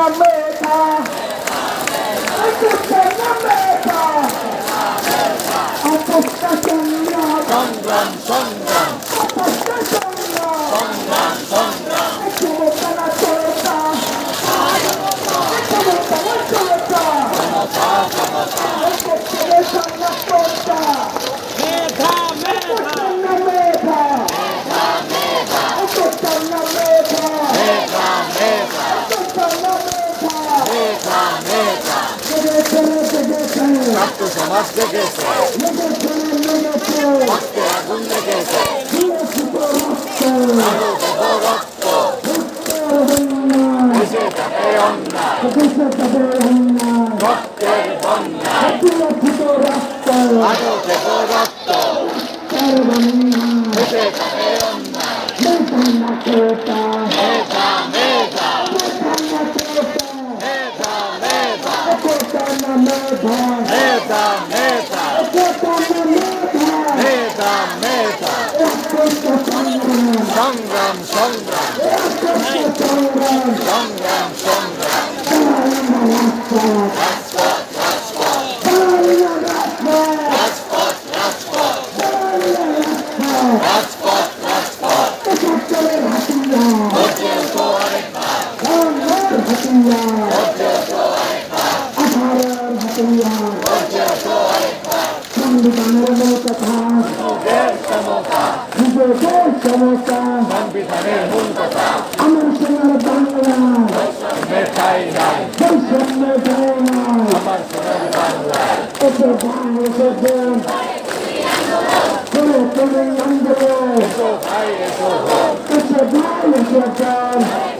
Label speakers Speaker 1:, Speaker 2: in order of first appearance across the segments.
Speaker 1: America.
Speaker 2: This is
Speaker 1: America. Apostasy.
Speaker 2: Songran, songran.
Speaker 1: Apostasy. Songran,
Speaker 2: songran. সমাজ দেখেছে আগুন
Speaker 1: তো রক্ত
Speaker 2: দেশে যাবে অন্যায় রক্তের বন্যা
Speaker 1: দিয়েছি তো রক্ত
Speaker 2: আলো দেব রক্ত
Speaker 1: বন্যায়
Speaker 2: দেশে যাবে অন্যায়
Speaker 1: সংগ্রাম
Speaker 2: সংগ্রাম সংগ্রাম
Speaker 1: সংগ্রাম
Speaker 2: সংগ্রাম সংগ্রাম
Speaker 1: রাজপথ রাজপথ
Speaker 2: রাজপথ রাজপথ
Speaker 1: রাজপথ
Speaker 2: রাজপথ হচ্ছে তো আরেকবার
Speaker 1: বাংলার হাতিয়ার সংবিধানের মৌকথা
Speaker 2: যুগের সমতা
Speaker 1: যুবকের সমতা আমার সোনার বাংলা বৈষম্য এতে বাংলাদেশের করে করে আন্দোলন
Speaker 2: এসে
Speaker 1: বাংলাদেশের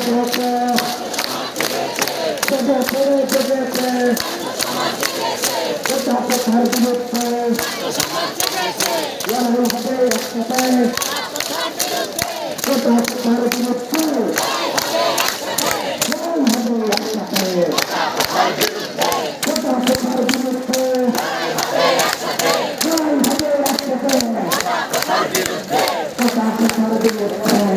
Speaker 1: লেগেছে কথার বিরুদ্ধে লড়াই হবে একসাথে কথা কথার বিরুদ্ধে লড়াই হবে একসাথে কথা কথার বিরুদ্ধে লড়াই হবে একসাথে কথা কথার বিরুদ্ধে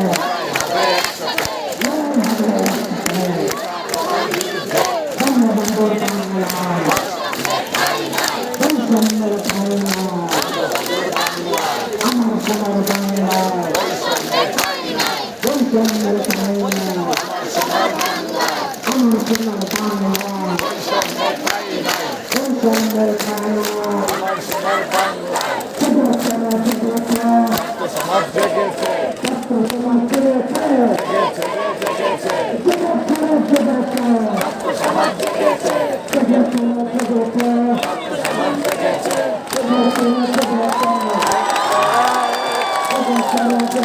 Speaker 2: আমার সোনার বাংলায় ছাত্র সমাজ জেগেছে জেগেছে জেগেছে ছাত্র সমাজ জেগেছে সমাজ জেগেছে
Speaker 1: এখন আমাদের পরবর্তী কর্মসূচি ঘোষণা হবে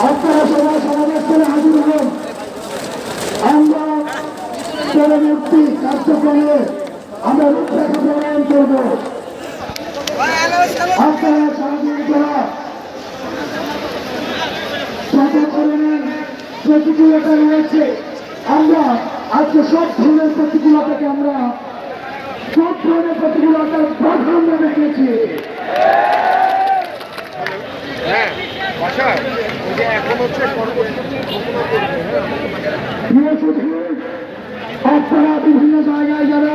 Speaker 1: আপনারা সবাই সমাবেশ হাজির হন আমরা পরবর্তী কার্যক্রমে আমরা রূপরেখা প্রণয়ন করব। আপনারা প্রতিকূলতা রয়েছে আমরা আজকে সব ধরনের প্রতিকূলতাকে আমরা সব ধরনের প্রতিকূলতার প্রাধান্য সুধী, আপনারা বিভিন্ন জায়গায় যারা